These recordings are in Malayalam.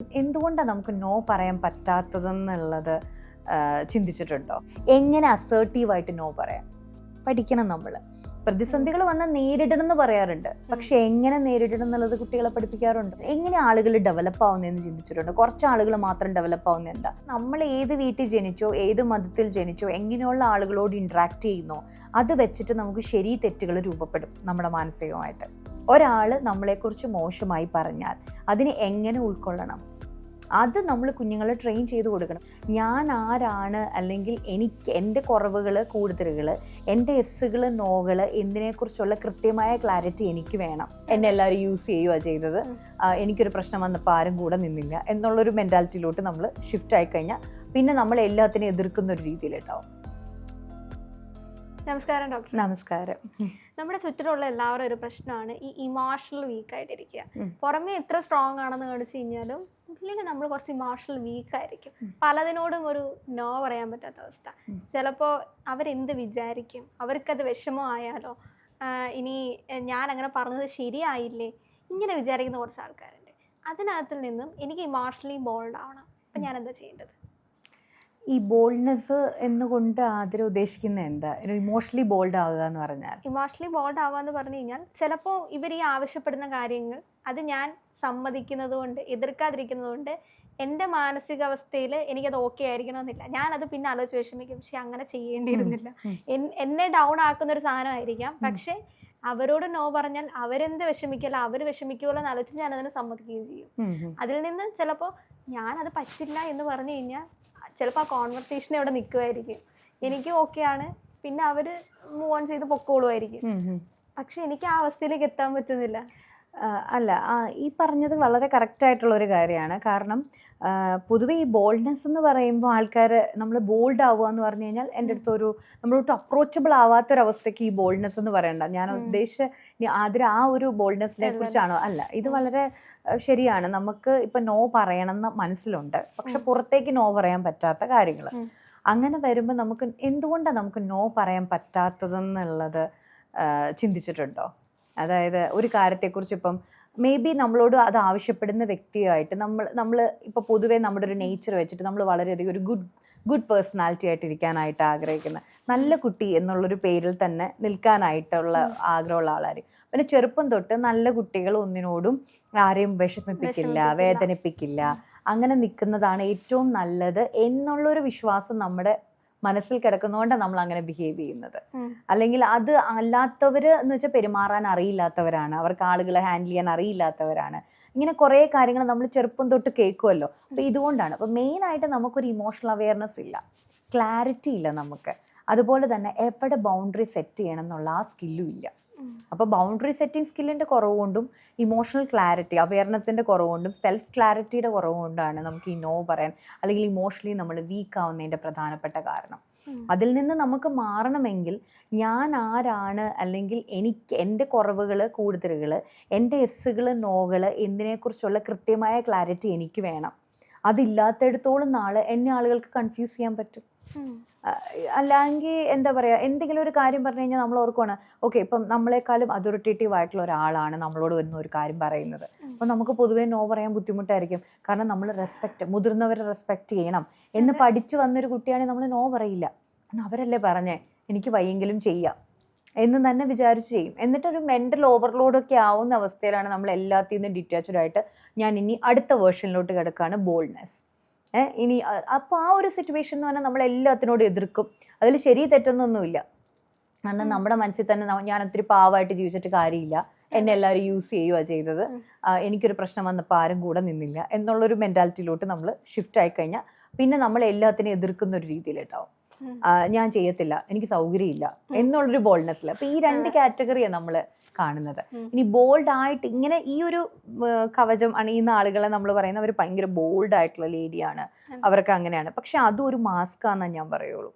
എന്തുകൊണ്ടാണ് നമുക്ക് നോ പറയാൻ പറ്റാത്തതെന്നുള്ളത് ചിന്തിച്ചിട്ടുണ്ടോ? എങ്ങനെ അസേർട്ടീവായിട്ട് നോ പറയാം? പഠിക്കണം നമ്മൾ പ്രതിസന്ധികൾ വന്ന നേരിടണം എന്ന് പറയാറുണ്ട്. പക്ഷെ എങ്ങനെ നേരിടണം എന്നുള്ളത് കുട്ടികളെ പഠിപ്പിക്കാറുണ്ട്. എങ്ങനെ ആളുകൾ ഡെവലപ്പ് ആവുന്നതെന്ന് ചിന്തിച്ചിട്ടുണ്ട്. കുറച്ച് ആളുകൾ മാത്രം ഡെവലപ്പ് ആവുന്ന നമ്മൾ ഏത് വീട്ടിൽ ജനിച്ചോ ഏത് മതത്തിൽ ജനിച്ചോ എങ്ങനെയുള്ള ആളുകളോട് ഇൻട്രാക്ട് ചെയ്യുന്നോ അത് വെച്ചിട്ട് നമുക്ക് ശരി തെറ്റുകൾ രൂപപ്പെടും നമ്മുടെ മാനസികമായിട്ട്. ഒരാൾ നമ്മളെക്കുറിച്ച് മോശമായി പറഞ്ഞാൽ അതിനെ എങ്ങനെ ഉൾക്കൊള്ളണം? അത് നമ്മൾ കുഞ്ഞുങ്ങളെ ട്രെയിൻ ചെയ്ത് കൊടുക്കണം. ഞാൻ ആരാണ് അല്ലെങ്കിൽ എനിക്ക് എന്റെ കുറവുകൾ കൂടുതലുകൾ എന്റെ എസ്സുകൾ നോകൾ എന്തിനെക്കുറിച്ചുള്ള കൃത്യമായ ക്ലാരിറ്റി എനിക്ക് വേണം. എന്നെ എല്ലാവരും യൂസ് ചെയ്യുക ചെയ്തത്. എനിക്കൊരു പ്രശ്നം വന്നപ്പോൾ ആരും കൂടെ നിന്നില്ല. എന്നുള്ളൊരു മെന്റാലിറ്റിയിലോട്ട് നമ്മൾ ഷിഫ്റ്റ് ആയിക്കഴിഞ്ഞാൽ പിന്നെ നമ്മൾ എല്ലാത്തിനെയും എതിർക്കുന്ന ഒരു രീതിയിലുണ്ടാവും. നമസ്കാരം ഡോക്ടർ നമസ്കാരം. നമ്മുടെ ചുറ്റിലുള്ള എല്ലാവരും ഒരു പ്രശ്നമാണ് ഈ ഇമോഷണൽ വീക്ക് ആയിട്ടിരിക്കുക. ഉം. പുറമേ എത്ര സ്ട്രോങ് ആണെന്ന് കാണിച്ചു കഴിഞ്ഞാലും ഉള്ളിൽ നമ്മൾ കുറച്ച് ഇമോഷണൽ വീക്കായിരിക്കും പലതിനോടും ഒരു നോ പറയാൻ പറ്റാത്ത അവസ്ഥ. ചിലപ്പോൾ അവരെന്ത് വിചാരിക്കും? അവർക്കത് വിഷമമായാലോ? ആയാലോ ഇനി ഞാൻ അങ്ങനെ പറഞ്ഞത് ശരിയായില്ലേ? ഇങ്ങനെ വിചാരിക്കുന്ന കുറച്ച് ആൾക്കാരുണ്ട്. അതിനകത്തിൽ നിന്നും എനിക്ക് ഇമോഷണലി ബോൾഡ് ആവണം. അപ്പം ഞാൻ എന്താ ചെയ്യേണ്ടത്? ഈ ബോൾഡ്നെസ് എന്നുകൊണ്ട് ആദ്യം ഉദ്ദേശിക്കുന്നത് എന്താ? ഇമോഷണലി ബോൾഡ് ആവുക എന്ന് പറഞ്ഞാൽ? ഇമോഷണലി ബോൾഡ് ആവുക എന്ന് പറഞ്ഞു കഴിഞ്ഞാൽ ചിലപ്പോൾ ഇവർ ഈ ആവശ്യപ്പെടുന്ന കാര്യങ്ങൾ അത് ഞാൻ സമ്മതിക്കുന്നത് കൊണ്ട് എതിർക്കാതിരിക്കുന്നത് കൊണ്ട് എന്റെ മാനസികാവസ്ഥയിൽ എനിക്കത് ഓക്കെ ആയിരിക്കണമെന്നില്ല. അത് പിന്നെ ആലോചിച്ച് വിഷമിക്കും. പക്ഷെ അങ്ങനെ ചെയ്യേണ്ടിയിരുന്നില്ല. എന്നെ ഡൗൺ ആക്കുന്ന ഒരു സാധനമായിരിക്കാം. പക്ഷെ അവരോട് നോ പറഞ്ഞാൽ അവരെന്ത് വിഷമിക്കല്ല അവർ വിഷമിക്കുമല്ലോ എന്ന് ആലോചിച്ച് ഞാൻ അതിനെ സമ്മതിക്കുകയും ചെയ്യും. അതിൽ നിന്ന് ചിലപ്പോൾ അത് പറ്റില്ല എന്ന് പറഞ്ഞു കഴിഞ്ഞാൽ ചിലപ്പോൾ ആ കോൺവെർസേഷൻ അവിടെ നിൽക്കുമായിരിക്കും. എനിക്ക് ഓക്കെയാണ് പിന്നെ അവർ മൂവ് ഓൺ ചെയ്ത് പൊക്കോളുമായിരിക്കും. പക്ഷെ എനിക്ക് ആ അവസ്ഥയിലേക്ക് എത്താൻ പറ്റുന്നില്ല. അല്ല ആ, ഈ പറഞ്ഞത് വളരെ കറക്റ്റായിട്ടുള്ള ഒരു കാര്യമാണ്. കാരണം പൊതുവെ ഈ ബോൾഡ്നെസ് എന്ന് പറയുമ്പോൾ ആൾക്കാർ നമ്മൾ ബോൾഡ് ആവുക എന്ന് പറഞ്ഞു കഴിഞ്ഞാൽ എന്റെ അടുത്ത് ഒരു നമ്മളൊട്ട് അപ്രോച്ചബിൾ ആവാത്തൊരവസ്ഥയ്ക്ക് ഈ ബോൾഡ്നെസ് എന്ന് പറയണ്ട. ഞാൻ. ഉദ്ദേശിച്ച ആതിര ആ ഒരു ബോൾഡ്നെസ്സിനെ കുറിച്ചാണോ? അല്ല ഇത് വളരെ ശരിയാണ്. നമുക്ക് ഇപ്പം നോ പറയണമെന്ന് മനസ്സിലുണ്ട്. പക്ഷെ. പുറത്തേക്ക് നോ പറയാൻ പറ്റാത്ത കാര്യങ്ങൾ അങ്ങനെ വരുമ്പോൾ നമുക്ക് എന്തുകൊണ്ടാണ് നമുക്ക് നോ പറയാൻ പറ്റാത്തതെന്നുള്ളത് ചിന്തിച്ചിട്ടുണ്ടോ? അതായത് ഒരു കാര്യത്തെക്കുറിച്ച് ഇപ്പം മേ ബി നമ്മളോട് അത് ആവശ്യപ്പെടുന്ന വ്യക്തിയായിട്ട് നമ്മൾ നമ്മൾ ഇപ്പോൾ പൊതുവേ നമ്മുടെ ഒരു നേച്ചർ വെച്ചിട്ട് നമ്മൾ വളരെയധികം ഒരു ഗുഡ് ഗുഡ് പേഴ്സണാലിറ്റി ആയിട്ട് ഇരിക്കാനായിട്ട് ആഗ്രഹിക്കുന്ന നല്ല കുട്ടി എന്നുള്ളൊരു പേരിൽ തന്നെ നിൽക്കാനായിട്ടുള്ള ആഗ്രഹമുള്ള ആളാര്. പിന്നെ ചെറുപ്പം തൊട്ട് നല്ല കുട്ടികൾ ഒന്നിനോടും ആരെയും വിഷമിപ്പിക്കില്ല. വേദനിപ്പിക്കില്ല. അങ്ങനെ നിൽക്കുന്നതാണ് ഏറ്റവും നല്ലത് എന്നുള്ളൊരു വിശ്വാസം നമ്മുടെ മനസ്സിൽ കിടക്കുന്നതുകൊണ്ടാണ് നമ്മൾ അങ്ങനെ ബിഹേവ് ചെയ്യുന്നത് അല്ലെങ്കിൽ അത് അല്ലാത്തവര് എന്ന് വെച്ചാൽ പെരുമാറാൻ അറിയില്ലാത്തവരാണ്. അവർക്ക് ആളുകളെ ഹാൻഡിൽ ചെയ്യാൻ അറിയില്ലാത്തവരാണ്. ഇങ്ങനെ കുറേ കാര്യങ്ങൾ നമ്മൾ ചെറുപ്പം തൊട്ട് കേൾക്കുമല്ലോ അപ്പോൾ ഇതുകൊണ്ടാണ്. അപ്പോൾ മെയിനായിട്ട് നമുക്കൊരു ഇമോഷണൽ അവയർനെസ് ഇല്ല. ക്ലാരിറ്റി ഇല്ല നമുക്ക്. അതുപോലെ തന്നെ എവിടെ ബൗണ്ടറി സെറ്റ് ചെയ്യണം എന്നുള്ള ആ സ്കില്ലും ഇല്ല. അപ്പോൾ ബൗണ്ടറി സെറ്റിംഗ് സ്കില്ലിന്റെ കുറവ് കൊണ്ടും ഇമോഷണൽ ക്ലാരിറ്റി അവയർനെസ്സിന്റെ കുറവ് കൊണ്ടും സെൽഫ് ക്ലാരിറ്റിയുടെ കുറവ് കൊണ്ടാണ് നമുക്ക് ഈ നോ പറയാൻ അല്ലെങ്കിൽ ഇമോഷണലി നമ്മൾ വീക്ക് ആവുന്നതിന്റെ പ്രധാനപ്പെട്ട കാരണം. അതിൽ നിന്ന് നമുക്ക് മാറണമെങ്കിൽ ഞാൻ ആരാണ് അല്ലെങ്കിൽ എനിക്ക് എന്റെ കുറവുകൾ കൂടുതലുകൾ എന്റെ എസ്സുകൾ നോകൾ എന്തിനെക്കുറിച്ചുള്ള കൃത്യമായ ക്ലാരിറ്റി എനിക്ക് വേണം. അതില്ലാത്തടത്തോളം നാളെ എന്നെ ആളുകൾക്ക് കൺഫ്യൂസ് ചെയ്യാൻ പറ്റും. അല്ലെങ്കിൽ എന്താ പറയുക എന്തെങ്കിലും ഒരു കാര്യം പറഞ്ഞു കഴിഞ്ഞാൽ നമ്മൾ ഓർക്കുവാണ് ഓക്കെ ഇപ്പം നമ്മളെക്കാളും അതോറിറ്റേറ്റീവ് ആയിട്ടുള്ള ഒരാളാണ് നമ്മളോട് വരുന്ന ഒരു കാര്യം പറയുന്നത്. അപ്പോൾ നമുക്ക് പൊതുവേ നോ പറയാൻ ബുദ്ധിമുട്ടായിരിക്കും. കാരണം നമ്മൾ റെസ്പെക്ട് മുതിർന്നവരെ റെസ്പെക്ട് ചെയ്യണം. എന്ന്. പഠിച്ചു വന്നൊരു കുട്ടിയാണെങ്കിൽ നമ്മൾ നോ പറയില്ല. കാരണം അവരല്ലേ പറഞ്ഞേ എനിക്ക് വയ്യെങ്കിലും ചെയ്യാം. എന്ന് തന്നെ വിചാരിച്ച് ചെയ്യും. എന്നിട്ടൊരു മെന്റൽ ഓവർലോഡൊക്കെ ആവുന്ന അവസ്ഥയിലാണ് നമ്മൾ എല്ലാത്തിൽ നിന്നും ഡിറ്റാച്ച്ഡ് ആയിട്ട് ഞാൻ ഇനി അടുത്ത വേർഷനിലോട്ട് കിടക്കുകയാണ് ബോൾഡ്നെസ് ഇനി അപ്പോൾ ആ ഒരു സിറ്റുവേഷൻ എന്ന് പറഞ്ഞാൽ നമ്മൾ എല്ലാത്തിനോടും എതിർക്കും. അതിൽ ശരി തെറ്റൊന്നൊന്നുമില്ല. കാരണം നമ്മുടെ മനസ്സിൽ തന്നെ ഞാൻ ഒത്തിരി പാവമായിട്ട് ജീവിച്ചിട്ട് കാര്യമില്ല. എന്നെ എല്ലാവരും യൂസ് ചെയ്യുക ചെയ്തത്. എനിക്കൊരു പ്രശ്നം വന്നപ്പോൾ ആരും കൂടെ നിന്നില്ല. എന്നുള്ളൊരു മെന്റാലിറ്റിയിലോട്ട് നമ്മൾ ഷിഫ്റ്റ് ആയി കഴിഞ്ഞാൽ പിന്നെ നമ്മൾ എല്ലാത്തിനെയും എതിർക്കുന്ന ഒരു രീതിയിലുണ്ടാവും ഞാൻ ചെയ്യത്തില്ല എനിക്ക് സൗകര്യമില്ല എന്നുള്ളൊരു ബോൾഡ്നെസ്സിൽ അപ്പൊ ഈ രണ്ട് കാറ്റഗറിയാണ് നമ്മൾ കാണുന്നത്. ഇനി ബോൾഡ് ആയിട്ട് ഇങ്ങനെ ഈ ഒരു കവചം അണിയുന്ന ആളുകളെ നമ്മൾ പറയുന്നത് അവർ ഭയങ്കര ബോൾഡ് ആയിട്ടുള്ള ലേഡിയാണ്. അവർക്ക് അങ്ങനെയാണ്. പക്ഷെ അതും ഒരു മാസ്ക് ആണെന്ന് ഞാൻ പറയുള്ളൂ.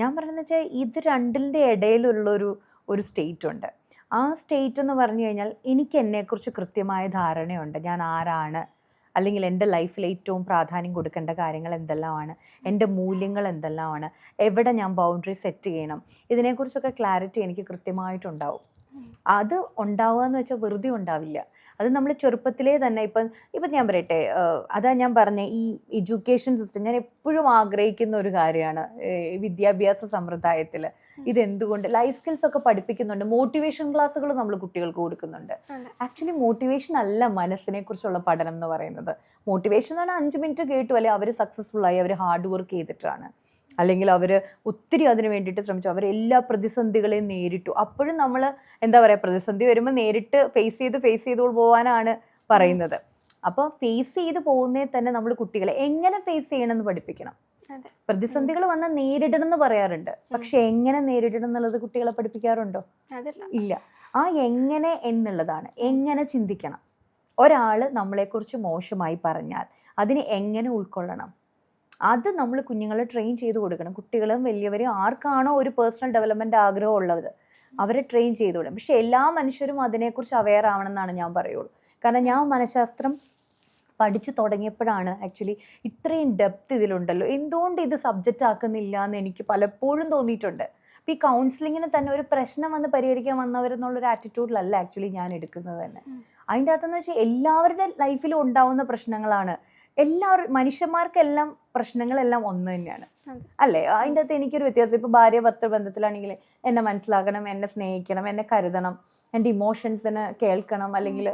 ഞാൻ പറയുന്നത് വെച്ചാൽ ഇത് രണ്ടിന്റെ ഇടയിലുള്ളൊരു ഒരു സ്റ്റേറ്റ് ഉണ്ട്. ആ സ്റ്റേറ്റ് എന്ന് പറഞ്ഞു കഴിഞ്ഞാൽ എനിക്ക് എന്നെക്കുറിച്ച് കൃത്യമായ ധാരണയുണ്ട്. ഞാൻ ആരാണ് അല്ലെങ്കിൽ എന്റെ ലൈഫിൽ ഏറ്റവും പ്രാധാന്യം കൊടുക്കേണ്ട കാര്യങ്ങൾ എന്തെല്ലാമാണ്? എന്റെ മൂല്യങ്ങൾ എന്തെല്ലാമാണ്? എവിടെ ഞാൻ ബൗണ്ടറി സെറ്റ് ചെയ്യണം? ഇതിനെക്കുറിച്ചൊക്കെ ക്ലാരിറ്റി എനിക്ക് കൃത്യമായിട്ടുണ്ടാവും. അത് ഉണ്ടാവുക എന്ന് വെച്ചാൽ വെറുതെ ഉണ്ടാവില്ല. അത് നമ്മൾ ചെറുപ്പത്തിലേ തന്നെ ഇപ്പം ഇപ്പം ഞാൻ പറയട്ടെ അതാ ഞാൻ പറഞ്ഞ ഈ എഡ്യൂക്കേഷൻ സിസ്റ്റം ഞാൻ എപ്പോഴും ആഗ്രഹിക്കുന്ന ഒരു കാര്യമാണ് വിദ്യാഭ്യാസ സമ്പ്രദായത്തിൽ. ഇതെന്തുകൊണ്ട്? ലൈഫ് സ്കിൽസ് ഒക്കെ പഠിപ്പിക്കുന്നുണ്ട്. മോട്ടിവേഷൻ ക്ലാസ്സുകൾ നമ്മൾ കുട്ടികൾക്ക് കൊടുക്കുന്നുണ്ട്. ആക്ച്വലി മോട്ടിവേഷൻ അല്ല മനസ്സിനെ കുറിച്ചുള്ള പഠനം എന്ന് പറയുന്നത്. മോട്ടിവേഷൻ എന്ന് പറഞ്ഞാൽ അഞ്ച് മിനിറ്റ് കേട്ടു അല്ലെ അവർ സക്സസ്ഫുൾ ആയി അവർ ഹാർഡ് വർക്ക് ചെയ്തിട്ടാണ്. അല്ലെങ്കിൽ അവർ ഒത്തിരി അതിന് വേണ്ടിയിട്ട് ശ്രമിച്ചു. അവർ എല്ലാ പ്രതിസന്ധികളെയും നേരിട്ടു. അപ്പോഴും നമ്മൾ എന്താ പറയുക പ്രതിസന്ധി വരുമ്പോൾ നേരിട്ട് ഫേസ് ചെയ്ത് ഫേസ് ചെയ്ത് പോകാനാണ് പറയുന്നത്. അപ്പോൾ ഫേസ് ചെയ്ത് പോകുന്നേ തന്നെ നമ്മൾ കുട്ടികളെ എങ്ങനെ ഫേസ് ചെയ്യണമെന്ന് പഠിപ്പിക്കണം. പ്രതിസന്ധികൾ വന്നാൽ നേരിടണം എന്ന് പറയാറുണ്ട് പക്ഷെ എങ്ങനെ നേരിടണം എന്നുള്ളത് കുട്ടികളെ പഠിപ്പിക്കാറുണ്ടോ? ഇല്ല. ആ എങ്ങനെ എന്നുള്ളതാണ്. എങ്ങനെ ചിന്തിക്കണം? ഒരാൾ നമ്മളെക്കുറിച്ച് മോശമായി പറഞ്ഞാൽ അതിനെ എങ്ങനെ ഉൾക്കൊള്ളണം? അത് നമ്മൾ കുഞ്ഞുങ്ങളെ ട്രെയിൻ ചെയ്ത് കൊടുക്കണം. കുട്ടികളും വലിയവരും ആർക്കാണോ ഒരു പേഴ്സണൽ ഡെവലപ്മെന്റ് ആഗ്രഹം ഉള്ളത് അവരെ ട്രെയിൻ ചെയ്ത് കൊടുക്കണം. പക്ഷെ എല്ലാ മനുഷ്യരും അതിനെക്കുറിച്ച് അവെയർ ആവണം എന്നാണ് ഞാൻ പറയുള്ളൂ. കാരണം ഞാൻ മനഃശാസ്ത്രം പഠിച്ചു തുടങ്ങിയപ്പോഴാണ് ആക്ച്വലി ഇത്രയും ഡെപ്ത് ഇതിലുണ്ടല്ലോ. എന്തുകൊണ്ട് ഇത് സബ്ജക്റ്റ് ആക്കുന്നില്ല എന്ന് എനിക്ക് പലപ്പോഴും തോന്നിയിട്ടുണ്ട്. ഈ കൗൺസിലിങ്ങിന് തന്നെ ഒരു പ്രശ്നം വന്ന് പരിഹരിക്കാൻ വന്നവരെന്നുള്ളൊരു ആറ്റിറ്റ്യൂഡിലല്ല ആക്ച്വലി ഞാൻ എടുക്കുന്നത് തന്നെ. അതിന്റെ അകത്തെന്ന് വെച്ചാൽ എല്ലാവരുടെ ലൈഫിലും ഉണ്ടാവുന്ന പ്രശ്നങ്ങളാണ്. എല്ലാവരും മനുഷ്യന്മാർക്കെല്ലാം പ്രശ്നങ്ങളെല്ലാം ഒന്ന് തന്നെയാണ്. അല്ലേ? അതിന്റെ അകത്ത് എനിക്കൊരു വ്യത്യാസം. ഇപ്പോൾ ഭാര്യ ഭർത്തൃ ബന്ധത്തിലാണെങ്കിൽ എന്നെ മനസ്സിലാക്കണം എന്നെ സ്നേഹിക്കണം എന്നെ കരുതണം എന്റെ ഇമോഷൻസിനെ കേൾക്കണം അല്ലെങ്കിൽ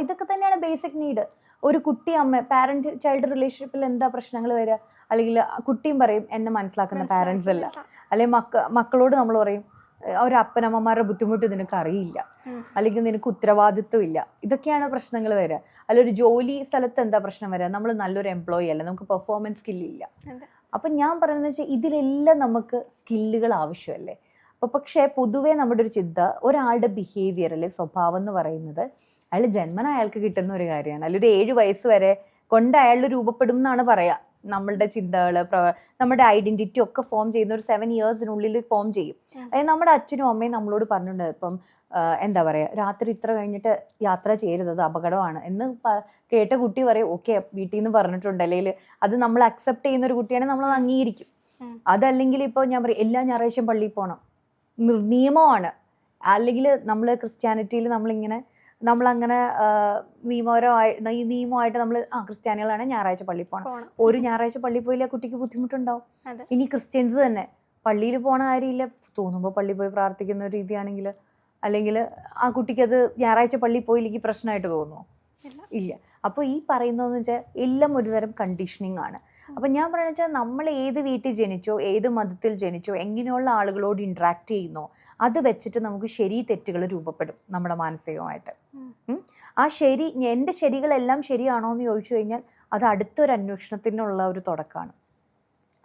ഇതൊക്കെ തന്നെയാണ് ബേസിക് നീഡ് ഒരു കുട്ടി അമ്മ പാരന്റ് ചൈൽഡ് റിലേഷൻഷിപ്പിൽ എന്താ പ്രശ്നങ്ങൾ വരിക? അല്ലെങ്കിൽ കുട്ടിയും പറയും എന്നെ മനസ്സിലാക്കുന്ന പാരൻസ് അല്ല. അല്ലെങ്കിൽ മക്ക മക്കളോട് നമ്മൾ പറയും അവരപ്പനമ്മമാരുടെ ഒരു അപ്പനമ്മമാരുടെ ബുദ്ധിമുട്ട് നിനക്ക് അറിയില്ല. അല്ലെങ്കിൽ നിനക്ക് ഉത്തരവാദിത്വം ഇല്ല. ഇതൊക്കെയാണ് പ്രശ്നങ്ങൾ വരിക. അല്ല ഒരു ജോലി സ്ഥലത്ത് എന്താ പ്രശ്നം വരിക? നമ്മൾ നല്ലൊരു എംപ്ലോയി അല്ല. നമുക്ക് പെർഫോമൻസ് സ്കില്ലില്ല ഇല്ല. അപ്പം ഞാൻ പറയുന്നത് വെച്ചാൽ ഇതിലെല്ലാം നമുക്ക് സ്കില്ലുകൾ ആവശ്യമല്ലേ? അപ്പോൾ പക്ഷേ പൊതുവേ നമ്മുടെ ഒരു ചിന്ത ഒരാളുടെ ബിഹേവിയർ അല്ലെ സ്വഭാവം എന്ന് പറയുന്നത് അയാൾ ജന്മന അയാൾക്ക് കിട്ടുന്ന ഒരു കാര്യമാണ്. ഒരു ഏഴ് വയസ്സ് വരെ കൊണ്ട് അയാൾ രൂപപ്പെടും എന്നാണ് പറയാ. നമ്മളുടെ ചിന്തകൾ നമ്മുടെ ഐഡന്റിറ്റി ഒക്കെ ഫോം ചെയ്യുന്ന ഒരു സെവൻ ഇയേഴ്സിനുള്ളിൽ ഫോം ചെയ്യും. അതായത് നമ്മുടെ അച്ഛനും അമ്മയും നമ്മളോട് പറഞ്ഞിട്ടുണ്ട് ഇപ്പം എന്താ പറയുക രാത്രി ഇത്ര കഴിഞ്ഞിട്ട് യാത്ര ചെയ്യരുത് അപകടമാണ് എന്ന് കേട്ട കുട്ടി പറയും ഓക്കെ വീട്ടിൽ നിന്ന് പറഞ്ഞിട്ടുണ്ട്. അല്ലെങ്കിൽ അത് നമ്മൾ അക്സെപ്റ്റ് ചെയ്യുന്ന ഒരു കുട്ടിയാണെങ്കിൽ നമ്മൾ അത് അംഗീകരിക്കും അതല്ലെങ്കിൽ ഇപ്പോൾ ഞാൻ പറയും എല്ലാ ഞായറാഴ്ചയും പള്ളിയിൽ പോകണം നിർനിയമമാണ് അല്ലെങ്കിൽ നമ്മൾ ക്രിസ്ത്യാനിറ്റിയിൽ നമ്മളിങ്ങനെ നമ്മളങ്ങനെ നിയമപരമായി ഈ നിയമമായിട്ട് നമ്മൾ ആ ക്രിസ്ത്യാനികളാണ് ഞായറാഴ്ച പള്ളിയിൽ പോകണം ഒരു ഞായറാഴ്ച പള്ളിയിൽ പോയില്ല കുട്ടിക്ക് ബുദ്ധിമുട്ടുണ്ടാവും ഇനി ക്രിസ്ത്യൻസ് തന്നെ. പള്ളിയിൽ പോണ കാര്യമില്ല. തോന്നുമ്പോൾ പള്ളിയിൽ പോയി പ്രാർത്ഥിക്കുന്ന ഒരു രീതിയാണെങ്കിൽ അല്ലെങ്കിൽ ആ കുട്ടിക്ക് അത് ഞായറാഴ്ച പള്ളിയിൽ പോയില്ലെങ്കിൽ പ്രശ്നമായിട്ട് തോന്നുമോ ഇല്ല. അപ്പോൾ ഈ പറയുന്നതെന്ന് വെച്ചാൽ എല്ലാം ഒരുതരം കണ്ടീഷനിങ് ആണ്. അപ്പം ഞാൻ പറയുന്നത് വെച്ചാൽ നമ്മൾ ഏത് വീട്ടിൽ ജനിച്ചോ ഏത് മതത്തിൽ ജനിച്ചോ എങ്ങനെയുള്ള ആളുകളോട് ഇൻട്രാക്ട് ചെയ്യുന്നോ അത് വെച്ചിട്ട് നമുക്ക് ശരി തെറ്റുകൾ രൂപപ്പെടും നമ്മുടെ മാനസികമായിട്ട്. ആ ശരി എന്റെ ശരികളെല്ലാം ശരിയാണോ എന്ന് ചോദിച്ചു കഴിഞ്ഞാൽ അത് അടുത്തൊരു അന്വേഷണത്തിനുള്ള ഒരു തുടക്കമാണ്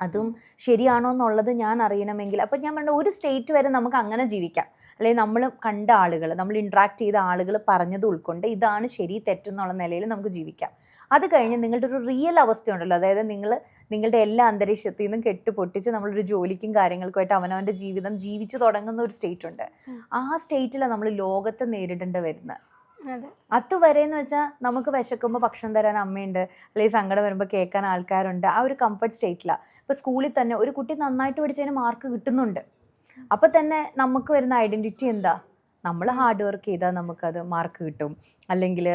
അതും ശരിയാണോ എന്നുള്ളത് ഞാൻ അറിയണമെങ്കിൽ അപ്പം ഞാൻ പറഞ്ഞ ഒരു സ്റ്റേറ്റ് വരെ നമുക്ക് അങ്ങനെ ജീവിക്കാം. അല്ലെങ്കിൽ നമ്മൾ കണ്ട ആളുകൾ നമ്മൾ ഇൻട്രാക്ട് ചെയ്ത ആളുകൾ പറഞ്ഞത് ഉൾക്കൊണ്ട് ഇതാണ് ശരി തെറ്റെന്നുള്ള നിലയിൽ നമുക്ക് ജീവിക്കാം. അത് കഴിഞ്ഞ് നിങ്ങളുടെ ഒരു റിയൽ അവസ്ഥയുണ്ടല്ലോ അതായത് നിങ്ങൾ നിങ്ങളുടെ എല്ലാ അന്തരീക്ഷത്തിൽ നിന്നും കെട്ട് പൊട്ടിച്ച് നമ്മളൊരു ജോലിക്കും കാര്യങ്ങൾക്കുമായിട്ട് അവനവന്റെ ജീവിതം ജീവിച്ചു തുടങ്ങുന്ന ഒരു സ്റ്റേറ്റ് ഉണ്ട്. ആ സ്റ്റേറ്റിലാണ് നമ്മൾ ലോകത്തെ നേരിടേണ്ടി വരുന്നത്. അതുവരെ എന്ന് വെച്ചാൽ നമുക്ക് വിശക്കുമ്പോൾ ഭക്ഷണം തരാൻ അമ്മയുണ്ട്. അല്ലെങ്കിൽ സങ്കടം വരുമ്പോൾ കേൾക്കാൻ ആൾക്കാരുണ്ട്. ആ ഒരു കംഫർട്ട് സ്റ്റേറ്റിലാണ് ഇപ്പോൾ സ്കൂളിൽ തന്നെ ഒരു കുട്ടി നന്നായിട്ട് പഠിച്ചതിന് മാർക്ക് കിട്ടുന്നുണ്ട്. അപ്പോൾ തന്നെ നമുക്ക് വരുന്ന ഐഡന്റിറ്റി എന്താ? നമ്മൾ ഹാർഡ് വർക്ക് ചെയ്താൽ നമുക്കത് മാർക്ക് കിട്ടും. അല്ലെങ്കിൽ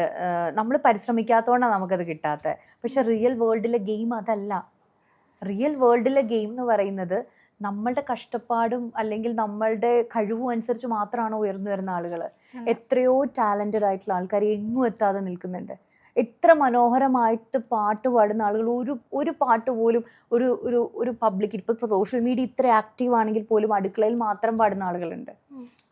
നമ്മൾ പരിശ്രമിക്കാത്തതുകൊണ്ടാണ് നമുക്കത് കിട്ടാത്തത് പക്ഷെ റിയൽ വേൾഡിലെ ഗെയിം അതല്ല. റിയൽ വേൾഡിലെ ഗെയിം എന്ന് പറയുന്നത് നമ്മളുടെ കഷ്ടപ്പാടും അല്ലെങ്കിൽ നമ്മളുടെ കഴിവും അനുസരിച്ച് മാത്രമാണ് ഉയർന്നു വരുന്ന ആളുകൾ എത്രയോ ടാലന്റഡ് ആയിട്ടുള്ള ആൾക്കാർ എങ്ങും എത്താതെ നിൽക്കുന്നുണ്ട്. എത്ര മനോഹരമായിട്ട് പാട്ട് പാടുന്ന ആളുകൾ ഒരു ഒരു പാട്ട് പോലും ഒരു ഒരു ഒരു പബ്ലിക് ഇപ്പോൾ ഇപ്പോൾ സോഷ്യൽ മീഡിയ ഇത്ര ആക്റ്റീവ് ആണെങ്കിൽ പോലും അടുക്കളയിൽ മാത്രം പാടുന്ന ആളുകളുണ്ട്.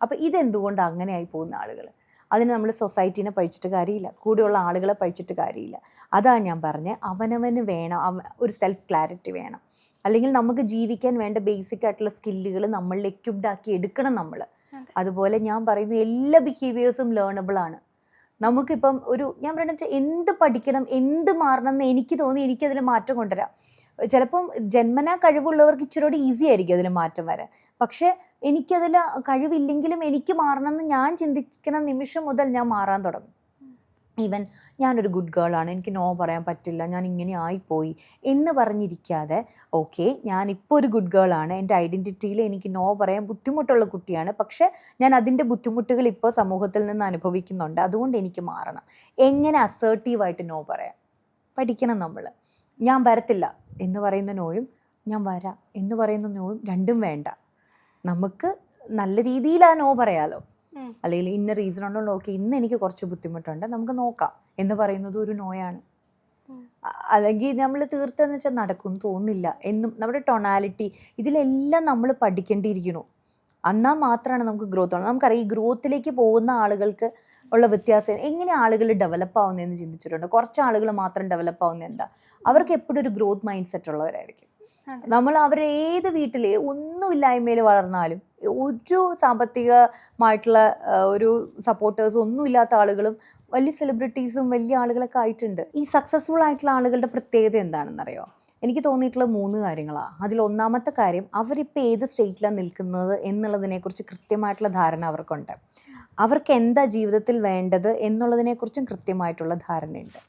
അപ്പോൾ ഇതെന്തുകൊണ്ട് അങ്ങനെയായി പോകുന്ന ആളുകൾ അതിന് നമ്മൾ സൊസൈറ്റീനെ പഴിച്ചിട്ട് കാര്യമില്ല. കൂടെയുള്ള ആളുകളെ പഴിച്ചിട്ട് കാര്യമില്ല. അതാണ് ഞാൻ പറഞ്ഞത് അവനവന് വേണം. അവ- ഒരു സെൽഫ് ക്ലാരിറ്റി വേണം. അല്ലെങ്കിൽ നമുക്ക് ജീവിക്കാൻ വേണ്ട ബേസിക് ആയിട്ടുള്ള സ്കില്ലുകൾ നമ്മൾ എക്യുപ്ഡ് ആക്കി എടുക്കണം നമ്മൾ അതുപോലെ ഞാൻ പറയുന്ന എല്ലാ ബിഹേവിയേഴ്സും ലേണബിൾ ആണ്. നമുക്കിപ്പം ഒരു ഞാൻ പറയുന്നത് വെച്ചാൽ എന്ത് പഠിക്കണം എന്ത് മാറണം എന്ന് എനിക്ക് തോന്നി എനിക്കതിൽ മാറ്റം കൊണ്ടുവരാം. ചിലപ്പം ജന്മനാ കഴിവുള്ളവർക്ക് ഇച്ചിരി ഈസി ആയിരിക്കും അതിൽ മാറ്റം വരാൻ. പക്ഷേ എനിക്കതിൽ കഴിവില്ലെങ്കിലും എനിക്ക് മാറണമെന്ന് ഞാൻ ചിന്തിക്കുന്ന നിമിഷം മുതൽ ഞാൻ മാറാൻ തുടങ്ങും. ഈവൻ ഞാനൊരു ഗുഡ് ഗേളാണ് എനിക്ക് നോ പറയാൻ പറ്റില്ല. ഞാൻ ഇങ്ങനെ ആയിപ്പോയി എന്ന് പറഞ്ഞിരിക്കാതെ ഓക്കെ ഞാനിപ്പോൾ ഒരു ഗുഡ് ഗേളാണ് എന്റെ ഐഡന്റിറ്റിയിൽ എനിക്ക് നോ പറയാൻ ബുദ്ധിമുട്ടുള്ള കുട്ടിയാണ്. പക്ഷേ ഞാൻ അതിന്റെ ബുദ്ധിമുട്ടുകൾ ഇപ്പോൾ സമൂഹത്തിൽ നിന്ന് അനുഭവിക്കുന്നുണ്ട്. അതുകൊണ്ട് എനിക്ക് മാറണം. എങ്ങനെ അസേർട്ടീവായിട്ട് നോ പറയാം? പഠിക്കണം നമ്മൾ ഞാൻ വരത്തില്ല. എന്ന് പറയുന്ന നോയും ഞാൻ വരാം. എന്ന് പറയുന്ന നോയും രണ്ടും വേണ്ട. നമുക്ക് നല്ല രീതിയിൽ ആ നോ പറയാലോ. അല്ലെങ്കിൽ ഇന്ന റീസൺ ഉണ്ടോ ഓക്കെ ഇന്ന് എനിക്ക് കുറച്ച് ബുദ്ധിമുട്ടുണ്ട് നമുക്ക് നോക്കാം. എന്ന് പറയുന്നത് ഒരു നോയാണ് അല്ലെങ്കിൽ നമ്മൾ തീർത്തെന്ന് വെച്ചാൽ നടക്കും തോന്നില്ല എന്നും നമ്മുടെ ടൊണാലിറ്റി ഇതിലെല്ലാം നമ്മൾ പഠിക്കേണ്ടിയിരിക്കുന്നു. എന്നാൽ മാത്രമാണ് നമുക്ക് ഗ്രോത്ത് ഉള്ളത്. നമുക്കറിയാം ഈ ഗ്രോത്തിലേക്ക് പോകുന്ന ആളുകൾക്ക് ഉള്ള വ്യത്യാസം എങ്ങനെ ആളുകൾ ഡെവലപ്പ് ആവുന്നതെന്ന് ചിന്തിച്ചിട്ടുണ്ട്. കുറച്ച് ആളുകൾ മാത്രം ഡെവലപ്പ് ആവുന്ന എന്താ അവർക്ക് എപ്പോഴും ഒരു ഗ്രോത്ത് മൈൻഡ് സെറ്റ് ഉള്ളവരായിരിക്കും. നമ്മൾ അവരെ ഏത് വീട്ടിലെ ഒന്നുമില്ലായ്മയിൽ വളർന്നാലും ഒരു സാമ്പത്തികമായിട്ടുള്ള ഒരു സപ്പോർട്ടേഴ്സും ഒന്നുമില്ലാത്ത ആളുകളും വലിയ സെലിബ്രിറ്റീസും വലിയ ആളുകളൊക്കെ ആയിട്ടുണ്ട്. ഈ സക്സസ്ഫുൾ ആയിട്ടുള്ള ആളുകളുടെ പ്രത്യേകത എന്താണെന്നറിയോ? എനിക്ക് തോന്നിയിട്ടുള്ള മൂന്ന് കാര്യങ്ങളാണ് അതിൽ ഒന്നാമത്തെ കാര്യം അവരിപ്പോൾ ഏത് സ്റ്റേറ്റിലാണ് നിൽക്കുന്നത് എന്നുള്ളതിനെക്കുറിച്ച് കൃത്യമായിട്ടുള്ള ധാരണ അവർക്കുണ്ട്. അവർക്ക് എന്താ ജീവിതത്തിൽ വേണ്ടത് എന്നുള്ളതിനെക്കുറിച്ചും കൃത്യമായിട്ടുള്ള ധാരണയുണ്ട്.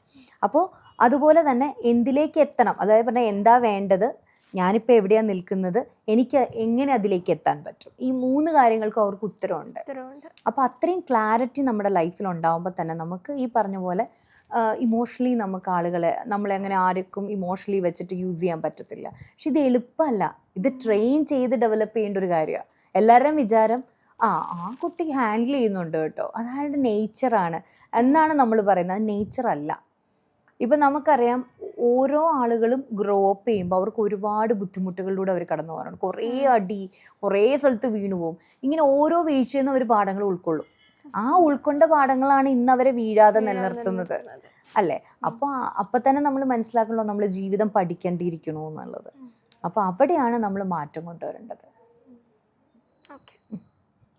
അപ്പോൾ അതുപോലെ തന്നെ എന്തിലേക്ക് എത്തണം? അതായത് പറഞ്ഞാൽ എന്താ വേണ്ടത്? ഞാനിപ്പോൾ എവിടെയാണ് നിൽക്കുന്നത്? എനിക്ക് എങ്ങനെ അതിലേക്ക് എത്താൻ പറ്റും? ഈ മൂന്ന് കാര്യങ്ങൾക്കും അവർക്ക് ഉത്തരവുണ്ട് അപ്പോൾ അത്രയും ക്ലാരിറ്റി നമ്മുടെ ലൈഫിൽ ഉണ്ടാകുമ്പോൾ തന്നെ നമുക്ക് ഈ പറഞ്ഞ പോലെ ഇമോഷണലി നമുക്ക് ആളുകളെ നമ്മളെങ്ങനെ ആർക്കും ഇമോഷണലി വെച്ചിട്ട് യൂസ് ചെയ്യാൻ പറ്റത്തില്ല. പക്ഷെ ഇത് എളുപ്പമല്ല. ഇത് ട്രെയിൻ ചെയ്ത് ഡെവലപ്പ് ചെയ്യേണ്ട ഒരു കാര്യമാണ് എല്ലാവരുടെയും വിചാരം ആ ആ കുട്ടി ഹാൻഡിൽ ചെയ്യുന്നുണ്ട് കേട്ടോ. അത് അയാളുടെ നേച്ചറാണ് എന്നാണ് നമ്മൾ പറയുന്നത്. അത് നേച്ചർ അല്ല. ഇപ്പം നമുക്കറിയാം ഓരോ ആളുകളും ഗ്രോ അപ്പ് ചെയ്യുമ്പോൾ അവർക്ക് ഒരുപാട് ബുദ്ധിമുട്ടുകളിലൂടെ അവർ കടന്നു പോകാറുണ്ട്. കുറേ അടി കുറേ സ്ഥലത്ത് വീണു പോകും ഇങ്ങനെ ഓരോ വീഴ്ചയിൽ നിന്ന് അവർ പാഠങ്ങൾ ഉൾക്കൊള്ളും. ആ ഉൾക്കൊണ്ട പാഠങ്ങളാണ് ഇന്ന് അവരെ വീഴാതെ നിലനിർത്തുന്നത്. അല്ലേ? അപ്പോൾ അപ്പം തന്നെ നമ്മൾ മനസ്സിലാക്കണല്ലോ നമ്മൾ ജീവിതം പഠിക്കേണ്ടിയിരിക്കണോ എന്നുള്ളത്? അപ്പോൾ അവിടെയാണ് നമ്മൾ മാറ്റം കൊണ്ടുവരേണ്ടത്.